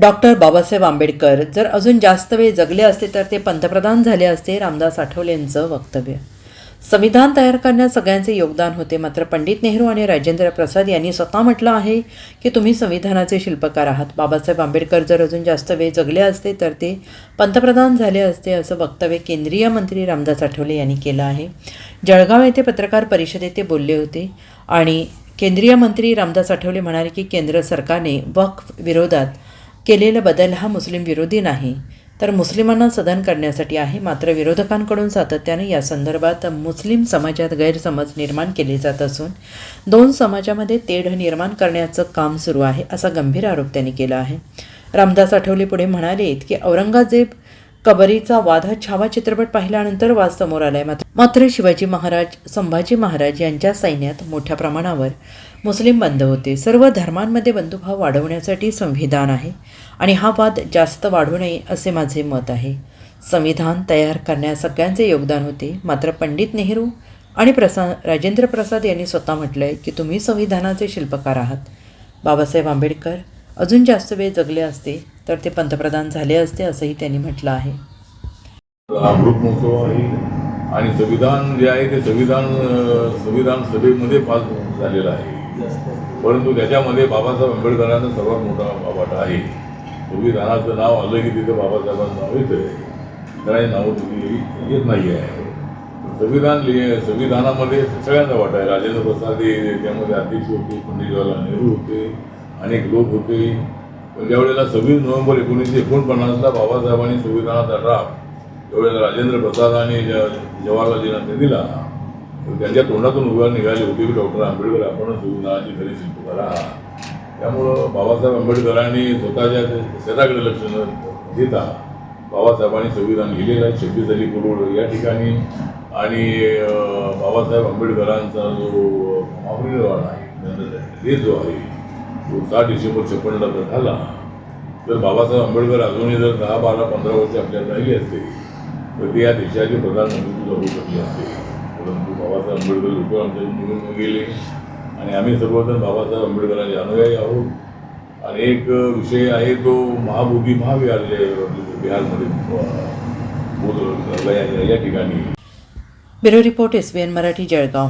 Doctor Babasaheb Ambedkar जर अजून जास्त वेळ जगले असते तर ते पंतप्रधान झाले असते रामदास आठवले यांचं वक्तव्य. संविधान तयार करण्यात सगळ्यांचे योगदान होते मात्र पंडित नेहरू आणि राजेंद्र प्रसाद यांनी स्वतः म्हटलं आहे की तुम्ही संविधानाचे शिल्पकार आहात. बाबासाहेब आंबेडकर जर अजून जास्त वेळ जगले असते तर ते पंतप्रधान झाले असते असं वक्तव्य केंद्रीय मंत्री रामदास आठवले यांनी केलं आहे. जळगाव येथे पत्रकार परिषदेत ते बोलले होते आणि केंद्रीय मंत्री रामदास आठवले म्हणाले की केंद्र सरकारने वक्फ विरोधात केलेला बदल हा मुस्लिम विरोधी नाही. तर मुस्लिमांना सदन करण्यासाठी आहे. मात्र विरोधकांकडून सातत्याने या संदर्भात मुस्लिम समाजात गैरसमज निर्माण केले जात असून दोन समाजामध्ये तेढ निर्माण करण्याचं काम सुरू आहे असा गंभीर आरोप त्यांनी केला आहे. रामदास आठवले पुढे म्हणाले की औरंगजेब कबरीचा वाद हा छावा चित्रपट पाहिल्यानंतर वाद समोर आलाय. मात्र मात्र शिवाजी महाराज संभाजी महाराज यांच्या सैन्यात मोठ्या प्रमाणावर मुस्लिम बंद होते. सर्व धर्मांमध्ये बंधुभाव वाढवण्यासाठी संविधान आहे आणि हा वाद जास्त वाढू नये असे माझे मत आहे. संविधान तयार करण्यात सगळ्यांचे योगदान होते. मात्र पंडित नेहरू आणि प्रसा राजेंद्र प्रसाद यांनी स्वतः म्हटलं आहे की तुम्ही संविधानाचे शिल्पकार आहात. बाबासाहेब आंबेडकर अजून जास्त वेळ जगले असते तर ते पंतप्रधान झाले असते असंही त्यांनी म्हटलं आहे. अमृत महोत्सव आहे. आणि संविधान जे आहे ते संविधान संविधान सभेमध्ये पास झालेलं आहे. परंतु त्याच्यामध्ये बाबासाहेब आंबेडकरांचा सर्वात मोठा वाटा आहे. संविधानाचं नाव आलं की तिथं बाबासाहेबांचं नाव येतं. त्याला नाव तिथे येत नाही आहे संविधान लिहि संविधानामध्ये सगळ्यांचा वाटा आहे. राजेंद्र प्रसाद हे त्यामध्ये अध्यक्ष होते पंडित जवाहरलाल नेहरू होते अनेक लोक होते. पण ज्यावेळेला सव्वीस नोव्हेंबर एकोणीसशे एकोणपन्नासला बाबासाहेबांनी संविधानाचा ड्राफ्ट त्यावेळेला राजेंद्र प्रसाद आणि ज- जवाहरलालजींना दिला तर त्यांच्या तोंडातून उभ्या निघाले होते की डॉक्टर आंबेडकर आपणच संविधानाची खरी शिल्पकार आहात त्यामुळं बाबासाहेब आंबेडकरांनी स्वतःच्या शेताकडे लक्ष न देता बाबासाहेबांनी संविधान लिहिलेलं आहे. छब्बीस अली करोड या ठिकाणी. आणि बाबासाहेब आंबेडकरांचा जो महापरिनिर्वाण आहे त्यांचा जो आहे तो सात डिसेंबर छप्पन्नला जर झाला. तर बाबासाहेब आंबेडकर अजूनही जर दहा बारा पंधरा वर्ष आपल्याला राहिले असते तर ते या देशाचे प्रधानमंत्री सुद्धा होऊ शकले असते परंतु बाबासाहेब आंबेडकर लोक आमच्या निघून गेले. आणि आम्ही सर्वजण बाबासाहेब आंबेडकरांचे अनुयायी आहोत. आणि एक विषय आहे तो महाभोगी महाविहार जे बिहारमध्ये बोध- या या ठिकाणी. Bureau report S B N Marathi Jalgaon.